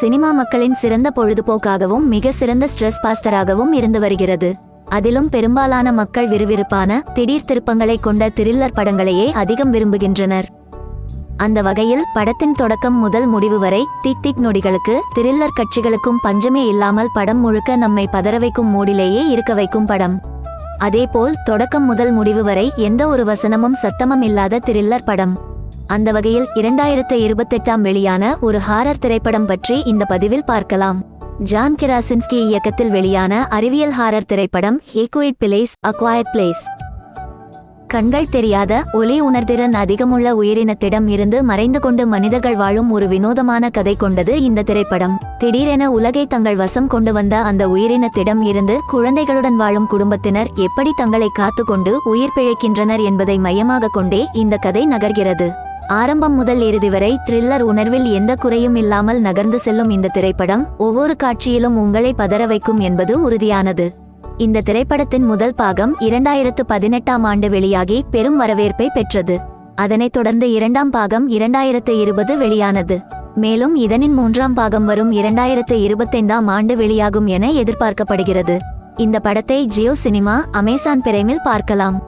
Cinema மக்களின் சிறந்த பொழுதுபோக்காகவும் மிக சிறந்த ஸ்ட்ரெஸ் பாஸ்டராகவும் இருந்து வருகிறது. அதிலும் பெரும்பாலான மக்கள் விறுவிறுப்பான திடீர் திருப்பங்களை கொண்ட த்ரில்லர் படங்களையே அதிகம் விரும்புகின்றனர். அந்த வகையில் படத்தின் தொடக்கம் முதல் முடிவு வரை திக் திக் நொடிகளுக்கு த்ரில்லர் கட்சிகளுக்கும் பஞ்சமே இல்லாமல் படம் முழுக்க நம்மை பதற வைக்கும் மூடிலேயே இருக்க வைக்கும் படம். அதேபோல் தொடக்கம் முதல் முடிவு வரை எந்த ஒரு வசனமும் சத்தமும் இல்லாத த்ரில்லர் படம். அந்த வகையில் இரண்டாயிரத்து இருபத்தெட்டாம் வெளியான ஒரு ஹாரர் திரைப்படம் பற்றி இந்த பதிவில் பார்க்கலாம். ஜான் கிராசின்ஸ்கி இயக்கத்தில் வெளியான அறிவியல் ஹாரர் திரைப்படம் ஹேக்குயிட் பிளேஸ் அக்வாயட் பிளேஸ் கண்கள் தெரியாத ஒலி உணர்திறன் அதிகமுள்ள உயிரினத்திடம் இருந்து மறைந்து கொண்டு மனிதர்கள் வாழும் ஒரு வினோதமான கதை கொண்டது இந்த திரைப்படம். திடீரென உலகை தங்கள் வசம் கொண்டு வந்த அந்த உயிரினத்திடம் இருந்து குழந்தைகளுடன் வாழும் குடும்பத்தினர் எப்படி தங்களை காத்துக்கொண்டு உயிர் பிழைக்கின்றனர் என்பதை மையமாக கொண்டே இந்த கதை நகர்கிறது. ஆரம்பம் முதல் இறுதி வரை த்ரில்லர் உணர்வில் எந்த குறையும் இல்லாமல் நகர்ந்து செல்லும் இந்த திரைப்படம் ஒவ்வொரு காட்சியிலும் உங்களை பதற வைக்கும் என்பது உறுதியானது. இந்த திரைப்படத்தின் முதல் பாகம் இரண்டாயிரத்து பதினெட்டாம் ஆண்டு வெளியாகி பெரும் வரவேற்பை பெற்றது. அதனைத் தொடர்ந்து இரண்டாம் பாகம் இரண்டாயிரத்து இருபது வெளியானது. மேலும் இதனின் மூன்றாம் பாகம் வரும் இரண்டாயிரத்து இருபத்தைந்தாம் ஆண்டு வெளியாகும் என எதிர்பார்க்கப்படுகிறது. இந்த படத்தை ஜியோ சினிமா அமேசான் பிரைமில் பார்க்கலாம்.